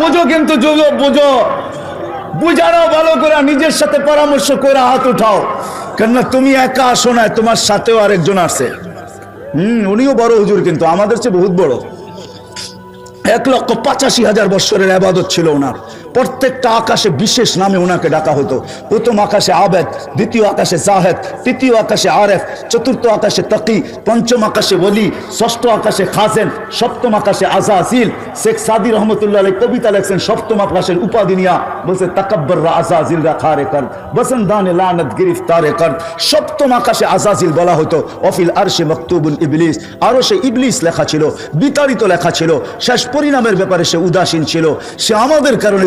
বুঝো কিন্তু যুগ বুঝো। বুঝারও ভালো করে নিজের সাথে পরামর্শ করে হাত উঠাও। কেননা তুমি একা আসো না, তোমার সাথেও আরেকজন আসে হুম, উনিও বড় হুজুর কিন্তু, আমাদের চেয়ে বহুত বড়। এক লক্ষ পঁচাশি হাজার বৎসরের আবাদত ছিল ওনার। প্রত্যেকটা আকাশে বিশেষ নামে ওনাকে ডাকা হতো। প্রথম আকাশে আবেদ, দ্বিতীয় আকাশে জাহেদ, তৃতীয় আকাশে আরেফ, চতুর্থ আকাশে তকি, পঞ্চম আকাশে বলি ষষ্ঠ আকাশে খাজেন, সপ্তম আকাশে আজাজিল। শেখ সাদি রহমতুল্লাহ কবিতা লেখছেন, সপ্তম আকাশের উপাধি নিয়া বলছে তাকাব্বর আজাজিল রাখা রেকর বসন দানে লানত গিরিফতারে কর। সপ্তম আকাশে আজাজিল বলা হতো, অফিল আরশে মকতুবুল ইবলিস। আরও সে ইবলিস লেখা ছিল, বিতাড়িত লেখা ছিল। শেষ পরিণামের ব্যাপারে সে উদাসীন ছিল। সে আমাদের কারণে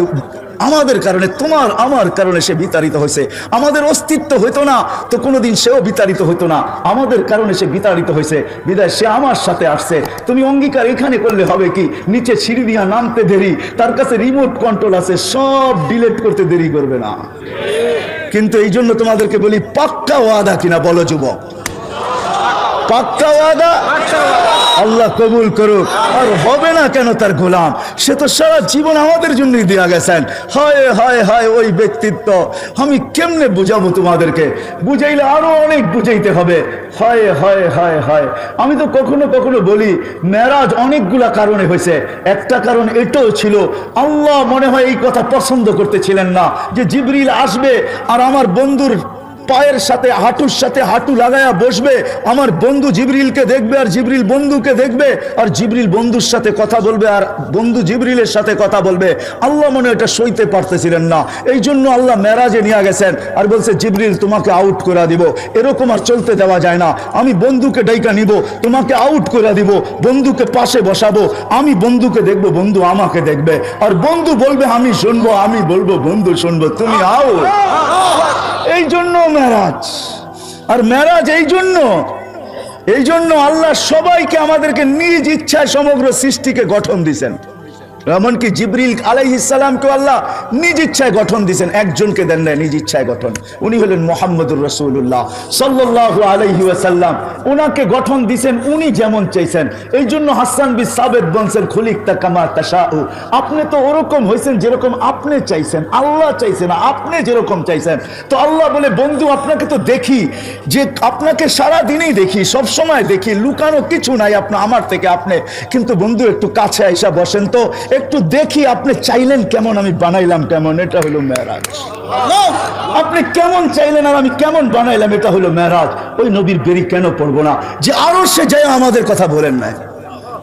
আমাদের কারণে, তোমার, আমার কারণে সে বিতাড়িত হয়েছে। আমাদের অস্তিত্ব হইতো না, তো কোনোদিন সেও বিতাড়িত হইতো না। আমাদের কারণে সে বিতাড়িত হয়েছে। বিদায়, সে আমার সাথে আসছে। তুমি অঙ্গীকার এখানে করলে হবে কি? নিচে সিঁড়ি দিয়া নামতে দেরি, তার কাছে রিমোট কন্ট্রোল আছে, সব ডিলেট করতে দেরি করবে না। কিন্তু এই জন্য তোমাদেরকে বলি, পাক্কা ওয়াদা কিনা বলো যুবক। পাক্কা ওয়াদা? আল্লাহ কবুল করুক। আর হবে না কেন তার গোলাম? সে তো সারা জীবন আমাদের জন্যই দেয়া গেছেন। হায় হায় হায়, ওই ব্যক্তিত্ব। আমি কেমনে বুঝাবো তোমাদেরকে? বুঝাইলে আরও অনেক বুঝাইতে হবে। হয় হয় হয় হয়। আমি তো কখনো কখনো বলি, মেরাজ অনেকগুলা কারণে হয়েছে। একটা কারণ এটাও ছিল, আল্লাহ মনে হয় এই কথা পছন্দ করতেছিলেন না। যে জিবরিল আসবে আর আমার বন্ধুর পায়ের সাথে, হাঁটুর সাথে হাঁটু লাগায়া বসবে। আমার বন্ধু জিবরিলকে দেখবে আর জিবরিল বন্ধুকে দেখবে আর জিবরিল বন্ধুর সাথে কথা বলবে আর বন্ধু জিবরিলের সাথে কথা বলবে। আল্লাহ মনে এটা সইতে পারতেছিলেন না। এই জন্য আল্লাহ মেরাজে নিয়ে গেছেন আর বলছে, জিবরিল, তোমাকে আউট করে দিব। এরকম আর চলতে দেওয়া যায় না। আমি বন্ধুকে ডাইকা নিব, তোমাকে আউট করে দিব। বন্ধুকে পাশে বসাবো। আমি বন্ধুকে দেখব, বন্ধু আমাকে দেখবে। আর বন্ধু বলবে, আমি শুনব, আমি বলব, বন্ধু শুনব। তুমি আও এই জন্য মেরাজ। আর মেরাজ এই জন্য এই জন্য আল্লাহ সবাইকে আমাদেরকে নিজ ইচ্ছায় সমগ্র সৃষ্টিকে গঠন দিছেন এমনকি জিবরিল আলাইহিসালামকে আল্লাহ নিজ ইচ্ছায় গঠন দিছেন একজনকে দেন না নিজ ইচ্ছায় গঠন। উনি হলেন মোহাম্মদুর রসুল্লাহ সাল্লাহ আলাইহি ওয়াসাল্লাম। ওনাকে গঠন দিছেন উনি যেমন চাইছেন। এই জন্য হাসান বি সাবেদ বলছেন খুলিক তা কামা তাশাউ। আপনি তো ওরকম হয়েছেন যেরকম আপনি চাইছেন, আল্লাহ চাইছেন আপনি যেরকম চাইছেন। তো আল্লাহ বলে, বন্ধু, আপনাকে তো দেখি, যে আপনাকে সারা দিনেই দেখি, সব সময় দেখি, লুকানো কিছু নাই আপনার আমার থেকে আপনি। কিন্তু বন্ধু, একটু কাছে আইসা বসেন তো একটু দেখি আপনি চাইলেন কেমন, আমি বানাইলাম কেমন, এটা হলো মেরাজ। আপনি কেমন চাইলেন আর আমি কেমন বানাইলাম, এটা হলো মেরাজ। ওই নবীর বেরি কেন পড়ব না? যে আরও সে যায় আমাদের কথা বলেন নাই।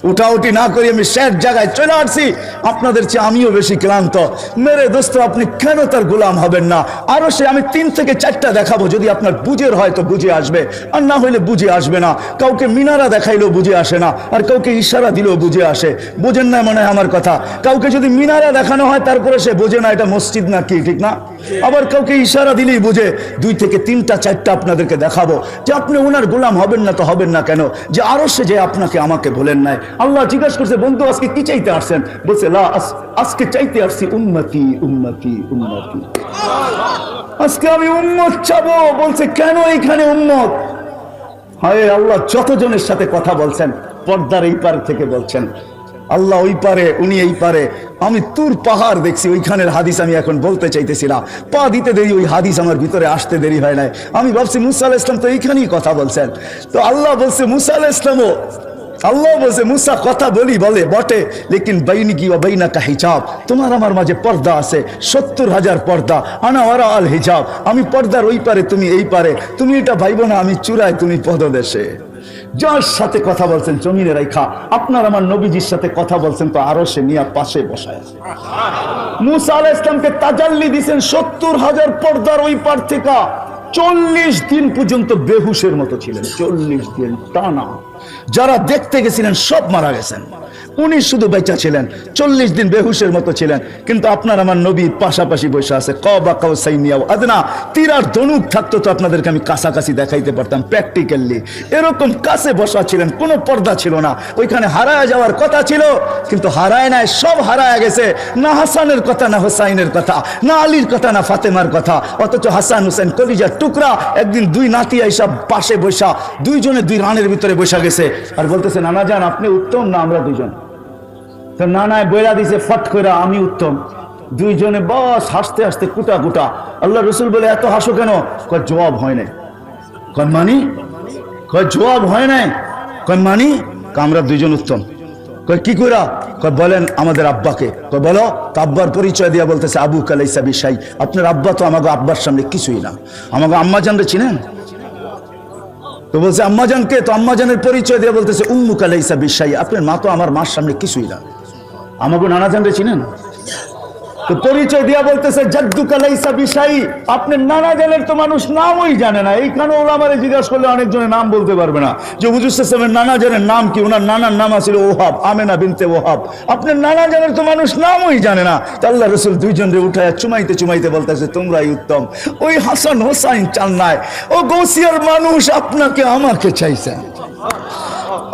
উঠাউটি না করি, আমি শেষ জায়গায় চলে আসছি। আপনাদের চেয়ে আমিও বেশি ক্লান্ত। মেরে দোস্ত, আপনি কেন তার গোলাম হবেন না? আরও সে, আমি তিন থেকে চারটা দেখাবো, যদি আপনার বুঝের হয় তো বুঝে আসবে। আর না হইলে বুঝে আসবে না। কাউকে মিনারা দেখাইলেও বুঝে আসে না, আর কাউকে ইশারা দিলেও বুঝে আসে। বুঝেন না মনে হয় আমার কথা। কাউকে যদি মিনারা দেখানো হয়, তারপরে সে বোঝে না এটা মসজিদ না কি ঠিক না? আবার কাউকে ইশারা দিলেই বুঝে, দুই থেকে তিনটা, চারটা আপনাদেরকে দেখাবো। যে আপনি ওনার গোলাম হবেন না তো হবেন না কেন? যে আরও সে যে আপনাকে, আমাকে বলেন নাই। আল্লাহ জিজ্ঞাসা করছে, বন্ধু, আজকে কি চাইতে আসছেন? বলছে আজকে চাইতে আসছি উন্নতি উন্নতি উন্নতি আজকে আমি উন্মত চাবো। বলছে, কেন এইখানে উন্মত হায় আল্লাহ, যতজনের সাথে কথা বলছেন, পর্দার এই পার থেকে বলছেন। আল্লাহ ওই পারে, উনি এই পারে। আমি তুর পাহাড় দেখছি, ওইখানের হাদিস আমি এখন বলতে চাইতেছি না। পা দিতে দেরি, ওই হাদিস আমার ভিতরে আসতে দেরি হয় নাই। আমি ভাবছি মুসা ইসলাম তো এইখানেই কথা বলছেন। তো আল্লাহ বলছে, মুসা ইসলামও আল্লাহ বলছে, মুসা কথা বলি, বলে, বটে। লেকিন বাইনি কি বাইনা কা হিজাব, তোমার আমার মাঝে পর্দা আছে, সত্তর হাজার পর্দা। আনা ওরা আল হিজাব, আমি পর্দার ওই পারে, তুমি এই পারে। তুমি এটা ভাইব না, আমি চূড়ায় তুমি পদদেশে। যার সাথে কথা বলছেন জমিনে রাইখা, আপনার আমার নবীজির সাথে কথা বলছেন তো আরও সে নিয়ে পাশে বসায় আছে। মুসা আলাহ ইসলামকে তাজাল্লি দিছেন সত্তর হাজার পর্দার ওই পার চল্লিশ দিন পর্যন্ত বেহুশের মতো ছিলেন, চল্লিশ দিন টানা। যারা দেখতে গেছিলেন সব মারা গেছেন। উনি শুধু বেঁচা ছিলেন, চল্লিশ দিন বেহুশের মতো ছিলেন। কিন্তু আপনার আমার নবী পাশাপাশি বসে আছে ক বা কাউ সাইনিয়াও আদনা। তীরার ধনুক থাকতো তো আপনাদেরকে আমি কাছাকাছি দেখাইতে পারতাম প্র্যাকটিক্যালি এরকম কাছে বসা ছিলেন, কোনো পর্দা ছিল না। ওইখানে হারায় যাওয়ার কথা ছিল, কিন্তু হারায় নাই, সব হারায় গেছে। না হাসানের কথা, না হোসাইনের কথা, না আলীর কথা, না ফাতেমার কথা। অথচ হাসান হোসেন কলিজার টুকরা, একদিন দুই নাতি আইসা পাশে বসা, দুইজনে দুই রানের ভিতরে বসা গেছে। আর বলতেছে, নানা যান আপনি উত্তম না আমরা দুজন নানায় বইলা দিছে, ফট করে আমি উত্তম। দুইজনে বস হাসতে হাসতে কুটা কুটা। আল্লাহ রসুল বলে, এত হাসো কেন? কয়, জবাব হয় নাই। কন মানি? কয়, জবাব হয় নাই। কয়, মানি? কয়, আমরা দুইজন উত্তম। কয়, কি কইরা? কয়, বলেন আমাদের আব্বাকে। কয়, বলো। তো আব্বার পরিচয় দিয়া বলতেছে, আবু কালাইসা বিশাই। আপনার আব্বা তো আমাকে আব্বার সামনে কিছুই না। আমাকে আম্মা জানরে চিনেন? তো বলছে, আম্মাজানকে? তো আম্মাজানের পরিচয় দিয়ে বলতেছে, উম্মু কালাইসা বিশাই। আপনার মা তো আমার মার সামনে কিছুই না। আমাকে নানা জানরে চিনেন? তো পরিচয় দিয়া বলতেছে জাদ্দু কালাইসা বিশাই। আপনার নানা জানের তো মানুষ নামই জানে না। এইখানে ওরা আমার জিজ্ঞাসা করলে অনেকজনের নাম বলতে পারবে না। যে হুজুর সাহেবের নানা জানের নাম কি? ওনার নানার নাম আছিল ওহাব, আমেনা বিনতে ওহাব। আপনার নানা জানের তো মানুষ নামই জানে না। আল্লাহ রসুল দুইজন রে উঠায় চুমাইতে চুমাইতে বলতেছে, তোমরাই উত্তম। ওই হাসান হোসাইন চান্নায় ও গৌসিয়ার মানুষ, আপনাকে আমাকে চাইছেন।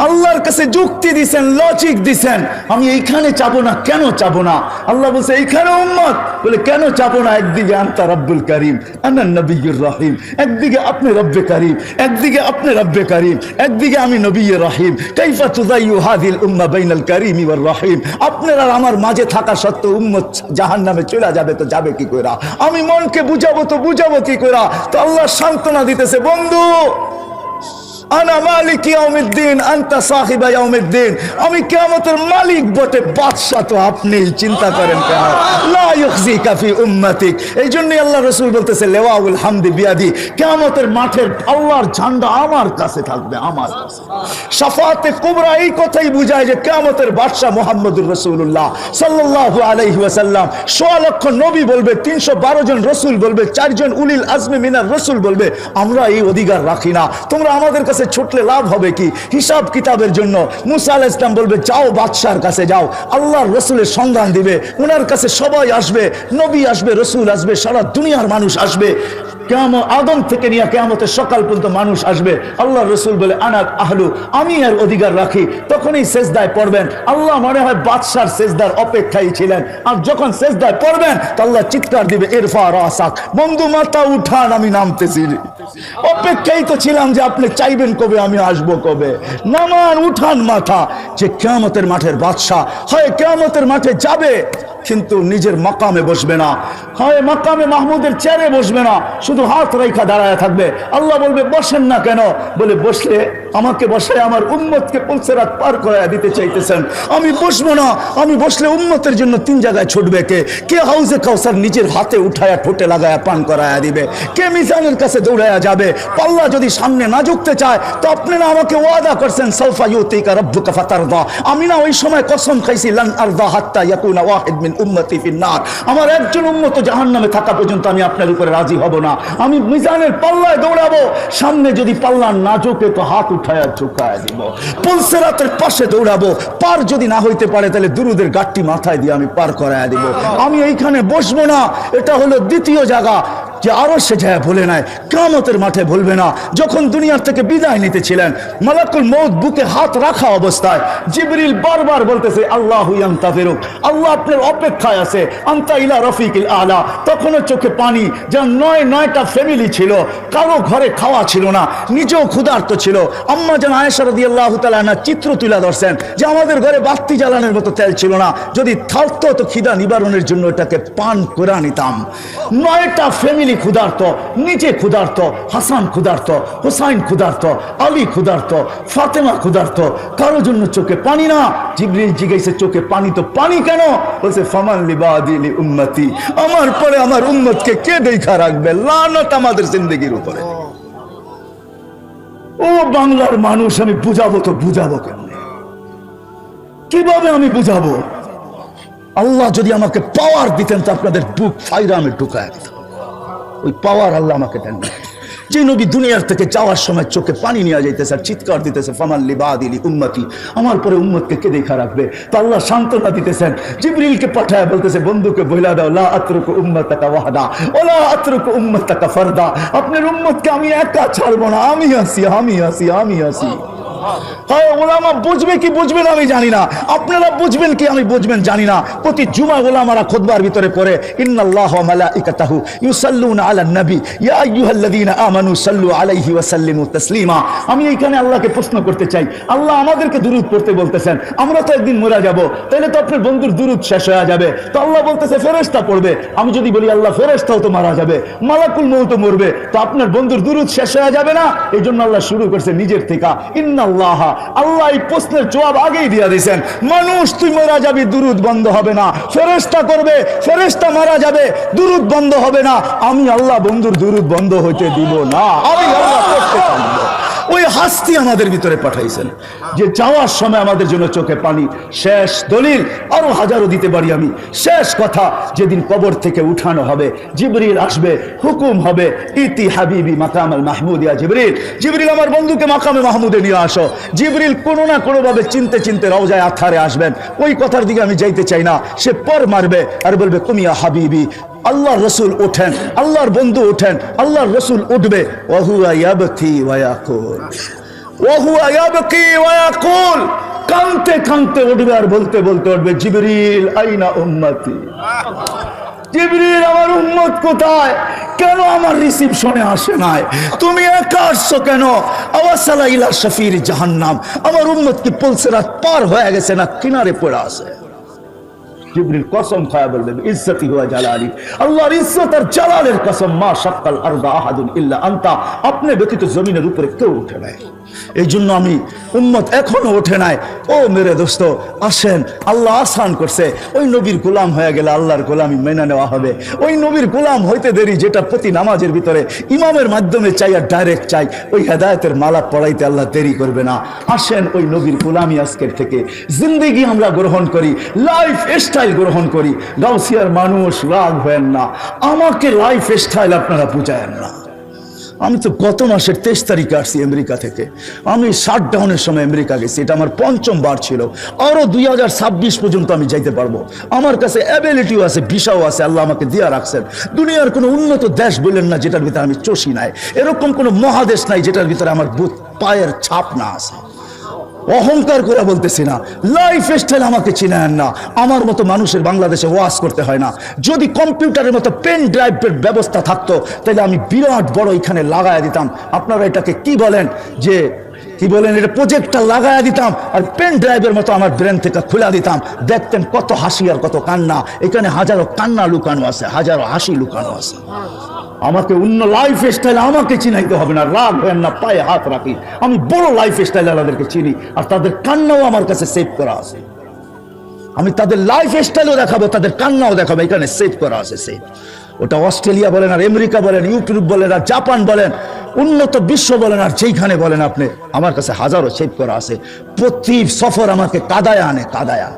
আল্লাহর কাছে যুক্তি দিছেন লজিক দিছেন। আমি এইখানে চাবো না, কেন চাবো না? আল্লাহ বলছে, এইখানে উম্মত। বলে, কেন চাবো না? একদিকে আন্তা রব্বুল করিম, আনান নবীর রহিম। একদিকে আপনি রব্বে করিম, একদিকে আপনি রব্বে করিম। একদিকে আমি নবী রহিম। কাইফা তুদাইয়ু হাদিল উম্মা বাইনাল করিম ওয়ার রহিম। আপনার আমার মাঝে থাকা সত্ত্বেও উম্মত জাহান্নামে চলে যাবে তো যাবে কি কইরা? আমি মনকে বুঝাবো তো বুঝাবো কি কইরা? তো আল্লাহ সান্ত্বনা দিতেছে, বন্ধু আনা মালিক আনতা আমি কিয়ামতের মালিক বটে বাদশা তো আপনি চিন্তা করেন কেন? লা আল্লাহ রাসূল বলতেছে, লেওয়াউল হামদি বিয়াদি, কিয়ামতের মাঠের আল্লাহর ঝান্ডা আমার কাছে থাকবে, আমার শাফাতে কুবরা এই কথাই বুঝায় যে কিয়ামতের বাদশা মুহাম্মদুর রাসূলুল্লাহ সাল্লাল্লাহু আলাইহি ওয়াসাল্লাম। সোয়া লক্ষ নবী বলবে, তিনশো বারো জন রসুল বলবে, চারজন উলিল আজমে মিনার রসুল বলবে, আমরা এই অধিকার রাখি না। তোমরা আমাদের কাছে ছুটলে লাভ হবে কি? হিসাব কিতাবের জন্য মুসা আল ইসলাম বলবে, যাও বাদশার কাছে যাও। আল্লাহর রসুলের সন্ধান দিবে। ওনার কাছে সবাই আসবে। নবী আসবে, রসুল আসবে, সারা দুনিয়ার মানুষ আসবে। কেমন আদম থেকে নিয়ে কেমতের সকাল পর্যন্ত মানুষ আসবে। আল্লাহ রসুল বলে আনাক আহলু, আমি এর অধিকার রাখি। তখনই সেজদায় পড়বেন। আল্লাহ মনে হয় বাদশার সেজদার অপেক্ষায় ছিলেন। আর যখন সেজদায় পড়বেন, তো আল্লাহ চিৎকার দিবে এরফা রাসাক, বন্ধু মাথা উঠান, আমি নামতেছি। অপেক্ষাই তো ছিলাম যে আপনি চাইবেন কবে, আমি আসব কবে। নামান উঠান মাথা, যে কেয়ামতের মাঠের বাদশাহ, হয় কেয়ামতের মাঠে যাবে কিন্তু নিজের মাকামে বসবে না। হয়, মাকামে মাহমুদের চেয়ারে বসবে না। শুধু হাত রেখা দাঁড়ায় থাকবে। আল্লাহ বলবে, বসেন না কেন? বলে, বসলে আমাকে বসায় আমার উম্মতকে পলসেরাত পার করায় দিতে চাইতেছেন। আমি বসবো না। আমি বসলে উম্মতের জন্য তিন জায়গায় ছুটবে কে? কে হাউজে কাউসার নিজের হাতে উঠায়া ঠোঁটে লাগায়া পান করায়া দিবে? কে মিজানের কাছে দৌড়ায়া যাবে? পাল্লা যদি সামনে না ঝুঁকতে চায়, তো আপনারা আমাকে ওয়াদা করছেন সৌফা ইউতিকা রব্বুকা ফাতারদা। আমি না ওই সময় কসম খাইছি, লান আরদা হাত্তা ইয়াকুনা ওয়াহিদ মিন উম্মতি ফিন্নার। আমার একজন উম্মত জাহান্নামে থাকা পর্যন্ত আমি আপনার উপরে রাজি হব না। আমি মিজানের পাল্লায় দৌড়াবো। সামনে যদি পাল্লা না ঝোঁকে, তো হাত উঠায় ঝুঁকায় দিব। পলসেরাতের পাশে দৌড়াবো। পার যদি না হইতে পারে, তাহলে দুরুদের গাঠটি মাথায় দিয়ে আমি পার করায় দিব। আমি এইখানে বসবো না। এটা হলো দ্বিতীয় জায়গা। যে আরও সে যায় বলে নাই কামতের মাঠে বলবে না। যখন দুনিয়ার থেকে বিদায় নিতেছিলেন, মালাকুল মৌত বুকে হাত রাখা অবস্থায়, জিবরিল বারবার বলতেছে, আল্লাহ ইয়ান্তাফিরুক আল্লাহ আপনার অপেক্ষায় আছে, আন্তা ইলা রফিকিল আলা। তখনও চোখে পানি, যার নয় নয়টা ফ্যামিলি ছিল, কারও ঘরে খাওয়া ছিল না, নিজেও ক্ষুধার্ত ছিল। আম্মা যেন আয়েশা রদি আল্লাহ তালা চিত্র তুলে ধরছেন যে আমাদের ঘরে বাতি জ্বালানোর মতো তেল ছিল না, যদি থাকতো তো খিদা নিবারণের জন্য এটাকে পান করে নিতাম। নয়টা ফ্যামিলি ক্ষুধার্ত, নিজে ক্ষুধার্ত, হাসান ক্ষুধার্ত, হোসাইন ক্ষুধার্ত, আলী ক্ষুধার্ত, ফাতেমা ক্ষুধার্ত। কারোর জন্য চোখে পানি না, জিবরিল জিজ্ঞাসা, চোখে পানি তো পানি কেন? বলছে, ফামান লিবাদিলি উম্মতি, আমার পরে আমার উম্মতকে কে দেখা রাখবে? লানত আমাদের জিন্দগির উপরে। ও বাংলার মানুষ, আমি বুঝাবো তো বুঝাবো কেমনে? কীভাবে আমি বুঝাবো? আল্লাহ যদি আমাকে পাওয়ার দিতেন, তো আপনাদের বুক ফাইরা আমি ঢুকায় দিতাম। ওই পাওয়ার আল্লাহ আমাকে দেন। যে নবী দুনিয়ার থেকে যাওয়ার সময় চোখে পানি নিয়ে যাইতেছে আর চিৎকার দিতেছে ফামাল্লি বাদিলি উম্মতি, আমার পরে উম্মতকে কে দেখা রাখবে? তো আল্লাহ সান্ত্বনা দিতেছেন। জিবরিলকে পাঠায় বলতেছে, বন্ধুকে বইলা দাও, লা আতরুকু উম্মতাকা ওয়াহদা ওলা আতরুকু উম্মতাকা ফারদা। আপনার উম্মতকে আমি একা ছাড়বো না, আমি আসি আমি আসি আমি আসি হয় ওলামা বুঝবে কি আমি জানি না। আপনারা বুঝবেন কি আমি বুঝবেন জানি না। প্রতি জুমা ওলামারা খুতবার ভিতরে পড়ে আমি এইখানে আল্লাহকে প্রশ্ন করতে চাই। আল্লাহ আমাদেরকে দুরূদ বলতেছেন, আমরা তো একদিন মরে যাব, তাহলে তো আপনার বন্ধুর দুরূদ শেষ হয়ে যাবে। তো আল্লাহ বলতেছে, ফেরেশতা পড়বে। আমি যদি বলি, আল্লাহ, ফেরেশতাও তো মারা যাবে, মালাকুল মৌত মরবে। তো আপনার বন্ধুর দুরূদ শেষ হয়ে যাবে না? এই জন্য আল্লাহ শুরু করছে নিজের থেকে, ইন্নাল্লাহ আল্লাহ। এই প্রশ্নের জবাব আগেই দিয়ে দিয়েছেন মানুষ তুই মারা যাবি, দুরুদ বন্ধ হবে না। ফেরেস্তা করবে ফেরেস্তা মারা যাবে, দুরুদ বন্ধ হবে না। আমি আল্লাহ বন্ধুর দুরুদ বন্ধ হইতে দিব না। আমি আল্লাহ করতে ওই হাস্তি আমাদের ভিতরে পাঠাইছেন, যে যাওয়ার সময় আমাদের জন্য চোখে পানি। শেষ দলিল, আরও হাজারো দিতে পারি আমি। শেষ কথা, যেদিন কবর থেকে উঠানো হবে, জিবরিল আসবে, হুকুম হবে, ইতি হাবিবি মাকাম আল মাহমুদিয়া জিবরিল। জিবরিল, আমার বন্ধুকে মাকামে মাহমুদে নিয়ে আসো। জিবরিল কোনো না কোনো ভাবে চিনতে চিনতে রওজায় আথারে আসবেন। ওই কথার দিকে আমি যাইতে চাই না। সে পর মারবে আর বলবে কুমিয়া হাবিবি আল্লাহর রসুল ওঠেন আল্লাহর বন্ধু ওঠেন আল্লাহর রসুল উঠবে। কানতে কানতে উঠবে আর বলতে বলতে উঠবে, জিবরিল, আইনা উম্মতি? জিবরিল, আমার উম্মত কোথায়? কেন আমার রিসিপশনে আসে নাই? তুমি একা আসছো কেন? আওয়াসালা ইলা শফির জাহান্নাম। আমার উম্মত কি পলসেরাত পার হয়ে গেছে না কিনারে পড়ে আছে? জিবরিল কসম খায়া বললেন, ইজ্জতি আল্লাহর ইজ্জত আর জালালের কসম, মা আরদা আহাদুন ইল্লা আপনি ব্যতীত জমিনের উপরে কেউ উঠে নাই। এই জন্য আমি ওঠে নাই। ও মেরে দোস্ত, আসেন, আল্লাহ আসান করছে। ওই নবীর গোলাম হয়ে গেলে আল্লাহর গোলামি মেনে নেওয়া হবে। ওই নবীর গোলাম হইতে দেরি, যেটা প্রতি নামাজের ভিতরে ইমামের মাধ্যমে চাই আর ডাইরেক্ট চাই, ওই হেদায়তের মালা পড়াইতে আল্লাহ দেরি করবে না। আসেন, ওই নবীর গোলামি আজকের থেকে। জিন্দিগি আমরা গ্রহণ করি। লাইফ স্টাইল গ্রহণ করি। গাউসিয়ার মানুষ রাগ হয়েন না। আমাকে লাইফ স্টাইল আপনারা বুঝায়েন না। আমি তো গত মাসের তেইশ তারিখে আসছি আমেরিকা থেকে। আমি শাট ডাউনের সময় আমেরিকা গেছি। এটা আমার পঞ্চম বার ছিল। আরও দুই হাজার ছাব্বিশ পর্যন্ত আমি যাইতে পারব। আমার কাছে অ্যাবিলিটিও আছে ভিসাও আছে, আল্লাহ আমাকে দিয়া রাখছেন। দুনিয়ার কোনো উন্নত দেশ বললেন না, যেটার ভিতরে আমি চষি নাই। এরকম কোনো মহাদেশ নাই, যেটার ভিতরে আমার বুথ পায়ের ছাপ না আছে। অহংকার করে বলতেছি না। লাইফ স্টাইল আমাকে চিনেন না। আমার মতো মানুষের বাংলাদেশে ওয়াশ করতে হয় না। যদি কম্পিউটারের মতো পেন ড্রাইভের ব্যবস্থা থাকতো, তাহলে আমি বিরাট বড় এখানে লাগায় দিতাম। আপনারা এটাকে কি বলেন? যে কি বলেন, এটা প্রজেক্টটা লাগায় দিতাম আর পেন ড্রাইভের মতো আমার ব্রেন থেকে খুলে দিতাম। দেখতেন কত হাসি আর কত কান্না। এখানে হাজারো কান্না লুকানো আছে, হাজারো হাসি লুকানো আছে। আমাকে অন্য লাইফ স্টাইল আমাকে চিনাইতে হবে না, রাগ হয় না, পায়ে হাত রাখি। আমি বড় লাইফ স্টাইল তাদেরকে চিনি আর তাদের কান্নাও আমার কাছে সেভ করা আছে। আমি তাদের লাইফ স্টাইলও দেখাবো, তাদের কান্নাও দেখাবো, এখানে সেভ করা আছে সেভ ওটা অস্ট্রেলিয়া বলেন আর আমেরিকা বলেন, ইউরোপ বলেন আর জাপান বলেন, উন্নত বিশ্ব বলেন আর যেইখানে বলেন আপনি, আমার কাছে হাজারো সেভ করা আছে। প্রতি সফর আমাকে কাদায় আনে, কাদায়া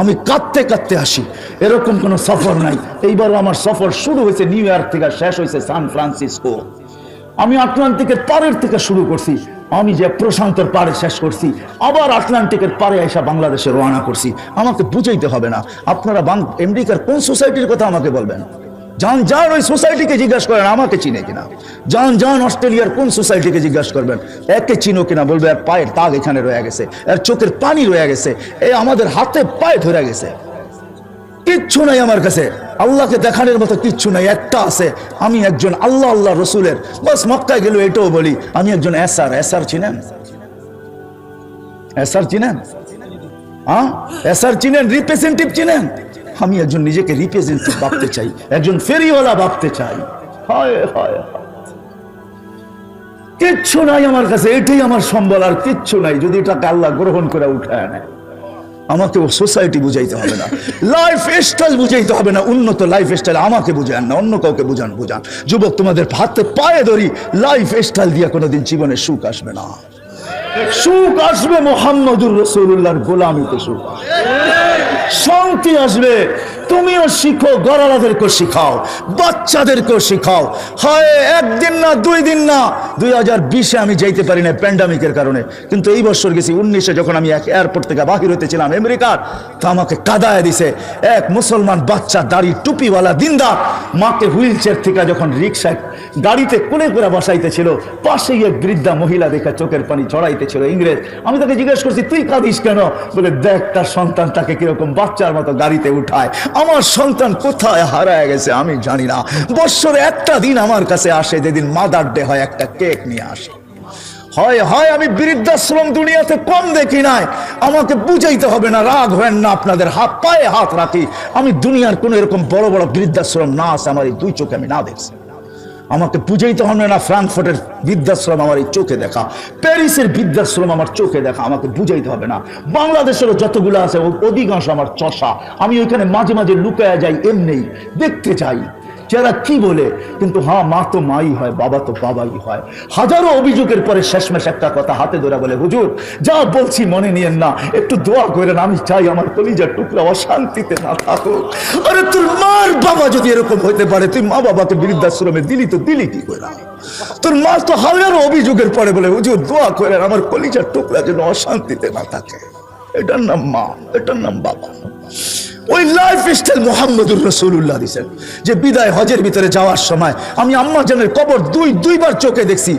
আমি কাঁদতে কাঁদতে আসি, এরকম কোনো সফর নাই। এইবার আমার সফর শুরু হয়েছে, নিউ ইয়র্ক থেকে শেষ হয়েছে, সান ফ্রান্সিসকো। আমি আটলান্টিকের পারের থেকে শুরু করছি, আমি যে প্রশান্তর পাড়ে শেষ করছি, আবার আটলান্টিকের পারে এসে বাংলাদেশে রওনা করছি। আমাকে বুঝাইতে হবে না। আপনারা আমেরিকার কোন সোসাইটির কথা আমাকে বলবেন? যান যান ওই সোসাইটিকে জিজ্ঞাসা করেন, আমাকে চিনে কিনা? যান যান অস্ট্রেলিয়ার কোন সোসাইটিকে জিজ্ঞাসা করবেন? একে চিনো কিনা? বলবে আর পায়ের দাগ এখানে রয়ে গেছে আর চোখের পানি রয়ে গেছে, এ আমাদের হাতে পায়ে ধরে গেছে। কিচ্ছু নাই আমার কাছে। আল্লাহকে দেখানোর মতো কিচ্ছু নাই, একটা আছে। আমি একজন আল্লাহ আল্লাহ রসুলের। বাস, মক্কায় গেল এটাও বলি, আমি একজন এসার এসার চিনেন? এসার চিনেন? হ্যাঁ? এসার চিনেন? রিপ্রেজেন্টেটিভ চিনেন? আমি একজন নিজেকে রিপ্রেজেন্টেটিভ ভাবতে চাই, একজন ফেরিওয়ালা ভাবতে চাই। হয় হয়। কিচ্ছু নাই আমার কাছে, এটাই আমার সম্বল, আর কিচ্ছু নাই। যদি এটাকে আল্লাহ গ্রহণ করে উঠায় নেয় আমাকে ও সোসাইটি বুঝাইতে হবে না। লাইফ স্টাইল বুঝাইতে হবে না, উন্নত লাইফ স্টাইল আমাকে বুঝান না, অন্য কাউকে বুঝান বুঝান। যুবক, তোমাদের হাতে পায়ে ধরি লাইফ স্টাইল দিয়ে কোনোদিন জীবনে সুখ আসবে না। সুখ আসবে মোহাম্মদুর রসুল্লাহর গোলামিতে সুখ। আসবে। শান্তি আসবে। তুমিও শিখো, গড়ালাদেরকেও শিখাও, বাচ্চাদেরকেও শিখাও। হয় একদিন না, দুই দিন না, দুই হাজার বিশে আমি যাইতে পারি না প্যান্ডামিকের কারণে। কিন্তু এই বছর গেছি উনিশে, যখন আমি এক এয়ারপোর্ট থেকে বাহির হতেছিলাম আমেরিকার, তো আমাকে কাদায় দিছে, এক মুসলমান বাচ্চা দাড়ি টুপিওয়ালা দিনদার, মাকে হুইল চেয়ার থেকে যখন রিক্সায় গাড়িতে কোলে করে বসাইতেছিল পাশেই এক বৃদ্ধা মহিলা দেখে চোখের পানি চড়াইতেছিল ইংরেজ। আমি তাকে জিজ্ঞেস করছি, তুই কাঁদিস কেন? বলে, দেখ, তার সন্তান তাকে কীরকম বাচ্চার মতো গাড়িতে উঠায়। আমার সন্তান কোথায় হারায় গেছে আমি জানি না। বৎসরে একটা দিন আমার কাছে আসে, যেদিন মাদার ডে হয়, একটা কেক নিয়ে আসে। হয় হয়, আমি বৃদ্ধাশ্রম দুনিয়াতে কম দেখি নাই। আমাকে বুঝাইতে হবে না, রাগ হয় না, আপনাদের হাত, পায়ে হাত রাখি। আমি দুনিয়ার কোন এরকম বড় বড় বৃদ্ধাশ্রম না আছে, আমার এই দুই চোখে আমি না দেখছি। আমাকে বুঝাইতে হবে না ফ্রাঙ্কফোর্টের বৃদ্ধাশ্রম আমার এই চোখে দেখা, প্যারিসের বৃদ্ধাশ্রম আমার চোখে দেখা, আমাকে বুঝাইতে হবে না। বাংলাদেশেরও যতগুলো আছে, অধিকাংশ আমার চষা, আমি ওইখানে মাঝে মাঝে লুকায় যাই, এমনি দেখতে চাই। যারা কি বলে, কিন্তু হ্যাঁ মা তো মাই হয়, বাবা তো বাবাই হয়। হাজারো অভিযোগের পরে শেষমেশ একটা কথা হাতে ধরা বলে, হুজুর, যা বলছি মনে নিয়েন না, একটু দোয়া করেন, আমি চাই আমার কলিজার টুকরা অশান্তিতে না থাকুক। আরে তোর মার বাবা যদি এরকম হইতে পারে, তুই মা বাবাকে বৃদ্ধাশ্রমে দিলি তো দিলি কি করে? তোর মা তো হাজারো অভিযোগের পরে বলে, হুজুর, দোয়া করেন, আমার কলিজার টুকরা যেন অশান্তিতে না থাকে। এটার নাম মা, এটার নাম বাবা। ওই লাইফ স্টাইল মোহাম্মদুর রসুল্লাহ দিছেন যে বিদায় হজের ভিতরে যাওয়ার সময় আমি আম্মা জানের কবর দুই, দুইবার চোখে দেখছি।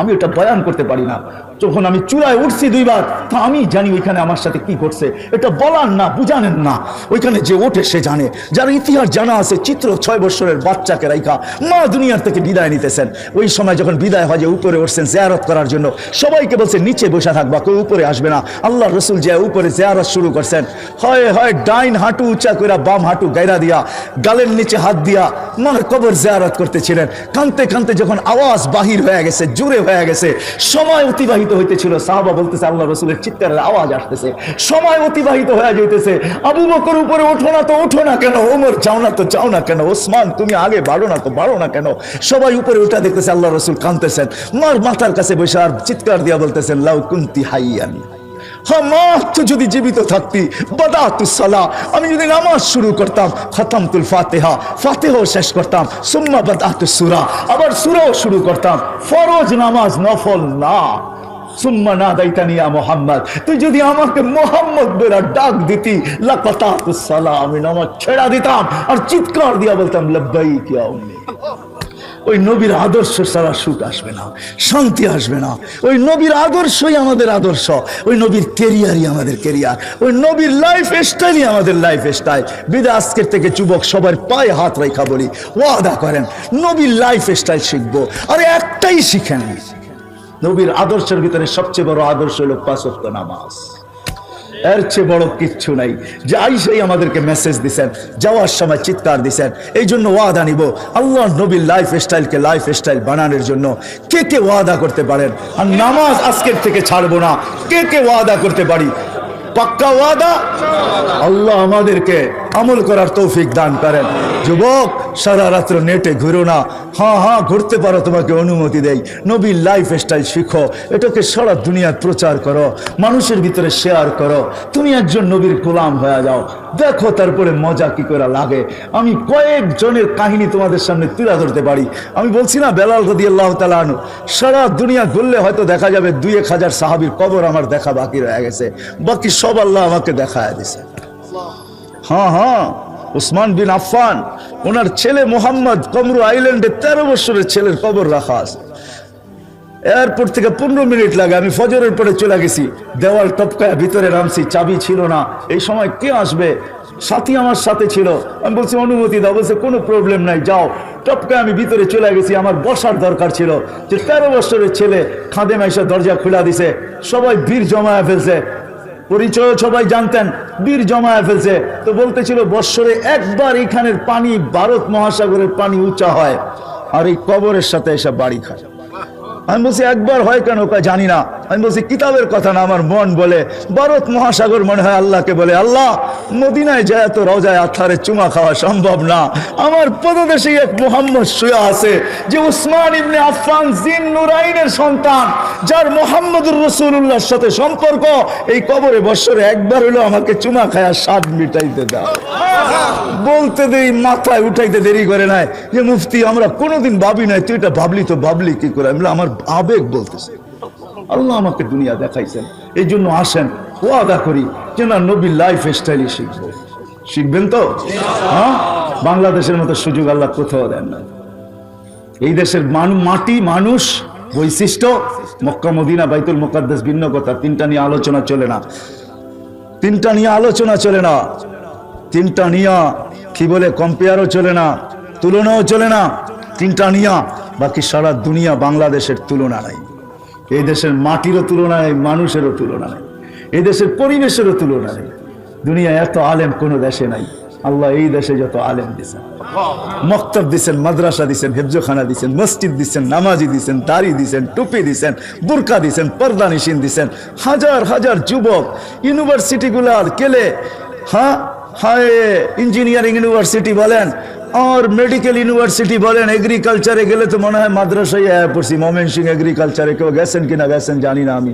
আমি ওটা বয়ান করতে পারি না। যখন আমি চূড়ায় উঠছি দুইবার, তা আমি জানি ওইখানে আমার সাথে কি করছে এটা বলার না বুঝানেন না। ওইখানে যে ওঠে, সে জানে। যার ইতিহাস জানা আছে, চিত্র ছয় বছরের বাচ্চাকে রাইখা মা দুনিয়ার থেকে বিদায় নিতেছেন। ওই সময় যখন বিদায় হজে উপরে উঠছেন জেয়ারত করার জন্য, সবাইকে বলছে, নিচে বসে থাকবা কেউ উপরে আসবে না। আল্লাহ রসুল যে উপরে জেয়ারত শুরু করছেন, হয় হয়, ডাইন হাঁটু উঁচা করে বাম হাঁটু গাইরা দিয়া, গালের নিচে হাত দিয়া মানে কবর জেয়ারত করতেছিলেন। কানতে কানতে যখন আওয়াজ বাহির হয়ে গেছে জোরে হয়ে গেছে, সময় অতিবাহিত হইতেছিল। সাহাবা বলতেছে, আল্লাহ রসুলের চিৎকারের আওয়াজ আসতেছে। সময় অতিবাহিত হয়ে যাইতেছে। আবু বকর উপরে, ওঠো না তো, ওঠো না কেন? ওমর চাও না তো চাও না কেন? ওসমান, তুমি আগে বাড়ো না তো, বাড়ো না কেন? সবাই উপরে উঠা দেখতেছে, আল্লাহ রসুল কানতেছেন মার মাথার কাছে বসে আর চিৎকার দিয়া বলতেছেন, লাউ কুন্তি হাইয়ান। হ্যাঁ যদি জীবিত থাকতি বাদাতুস সালা। আমি যদি নামাজ শুরু করতাম, খতমতুল ফাতেহা। ফাতেহ শেষ করতাম, সুম্মা বাদাতুস সূরা। আবার সূরাও শুরু করতাম। ফরজ নামাজ নফল না। শান্তি আসবে না। ওই নবীর আদর্শই আমাদের আদর্শ, ওই নবীর কেরিয়ারই আমাদের কেরিয়ার, ওই নবীর লাইফ স্টাইলই আমাদের লাইফ স্টাইল বিদা আজকের থেকে যুবক, সবার পায়ে হাত রেখা বলি, ওয়াদা করেন, নবীর লাইফ স্টাইল শিখব। আরে একটাই শিখেন নবীর আদর্শের ভিতরে সবচেয়ে বড় আদর্শ হলো পাঁচক্ত নামাজ। এর চেয়ে বড় কিচ্ছু নাই। যাই সেই আমাদেরকে মেসেজ দিছেন, যাওয়ার সময় চিৎকার দিছেন, এই জন্য ওয়াদা নিব। আল্লাহ নবীর লাইফ স্টাইলকে লাইফ স্টাইল বানানোর জন্য কে কে ওয়াদা করতে পারেন? আর নামাজ আজকের থেকে ছাড়বো না। কে কে ওয়াদা করতে পারি? পাক্কা ওয়াদা? আল্লাহ আমাদেরকে আমল করার তৌফিক দান করেন। যুবক সারা রাত্র নেটে ঘুরো না। হ্যাঁ হ্যাঁ ঘুরতে পারো, তোমাকে অনুমতি দেই। নবীর লাইফ স্টাইল শিখো। এটাকে সারা দুনিয়ার প্রচার করো। মানুষের ভিতরে শেয়ার করো। তুমি একজন নবীর গোলাম হয়ে যাও। দেখো তারপরে মজা কি করে লাগে। আমি কয়েকজনের কাহিনী তোমাদের সামনে তুলে ধরতে পারি। আমি বলছি না, বেলাল রদি আল্লাহ তালানু সারা দুনিয়া ঘুরলে হয়তো দেখা যাবে দুই এক হাজার সাহাবির কবর আমার দেখা বাকি রয়ে গেছে। বাকি সব আল্লাহ আমাকে দেখা দিছে হ্যাঁ হ্যাঁ উসমান বিন আফফান, ওনার ছেলে মোহাম্মদ কমরু আইল্যান্ডে তেরো বছরের ছেলের কবর রাখা আছে। এয়ারপোর্ট থেকে পনেরো মিনিট লাগে, আমি ফজরের পরে চলে গেছি। দেওয়াল টপকায় ভিতরে নামছি, চাবি ছিল না। এই সময় কে আসবে? সাথী আমার সাথে ছিল। আমি বলছি, অনুমতি দাও। বলছে, কোনো প্রবলেম নাই, যাও। টপকায় আমি ভিতরে চলে গেছি, আমার বসার দরকার ছিল যে তেরো বছরের ছেলে খাদে মাইসা দরজা খুলা দিছে। সবাই ভিড় জমায় ফেলছে। পরিচয় সবাই জানতেন, বীর জমায় ফেলছে। তো বলতেছিল, বৎসরে একবার এখানের পানি, ভারত মহাসাগরের পানি উঁচা হয়। আর এই কবরের সাথে এসে বাড়ি খায়। আমি বলছি, একবার হয় কেন? ওকে জানি না। আমি বলছি, কিতাবের কথা না, আমার মন বলে। ভারত মহাসাগর মনে হয় আল্লাহকে বলে, আল্লাহ, মদিনায় যায় তো রওজায় আথারে চুমা খাওয়া সম্ভব না। আমার পদদেশে এক মোহাম্মদ শুয়া আছে, যে উসমান ইবনে আফফান জিন নুরাইনের সন্তান, যার মোহাম্মদুর রসুল্লাহর সাথে সম্পর্ক। এই কবরে বৎসরে একবার হলো আমাকে চুমা খায়া স্বাদ মিটাইতে দাও। বলতে দেরি মাথায় উঠাইতে দেরি করে নাই। যে মুফতি, আমরা কোনোদিন ভাবি নাই, তুই এটা ভাবলি তো ভাবলি কি করে? আমি আমার আবেগ বলতেছে। আল্লাহ আমাকে দুনিয়া দেখাইছেন, এই জন্য আসেন ও আদা করি যে না, নবীর লাইফ স্টাইলই শিখব। শিখবেন তো? হ্যাঁ? বাংলাদেশের মতো সুযোগ আল্লাহ কোথাও দেন না। এই দেশের মাটি, মানুষ, বৈশিষ্ট্য, মক্কা, মদিনা, বাইতুল মোকাদ্দেস ভিন্ন কথা তিনটা নিয়ে আলোচনা চলে না। তিনটা নিয়ে আলোচনা চলে না। তিনটা নিয়া, কি বলে কম্পেয়ারও চলে না, তুলনাও চলে না। তিনটা নিয়া বাকি সারা দুনিয়া বাংলাদেশের তুলনা নাই। এই দেশের মাটিরও তুলনা নেই, মানুষেরও তুলনা নেই। এই দেশের পরিবেশেরও তুলনা নেই। দুনিয়া এত আলেম কোনো দেশে নাই। আল্লাহ এই দেশে যত আলেম দিছেন। মক্তব দিছেন, মাদ্রাসা দিছেন, হেফজখানা দিছেন, মসজিদ দিছেন, নামাজি দিছেন, দাড়ি দিছেন, টুপি দিছেন, বুরকা দিছেন পর্দা নিশিন দিছেন। হাজার হাজার যুবক ইউনিভার্সিটিগুলার কেলে হ্যাঁ? হায়, ইঞ্জিনিয়ারিং ইউনিভার্সিটি বলেন আর মেডিকেল ইউনিভার্সিটি বলেন এগ্রিকালচারে গেলে তো মনে হয় মাদ্রাসায় পড়ছি মোমেন সিং এগ্রিকালচারে কেউ গেছেন কিনা গেছেন জানি না আমি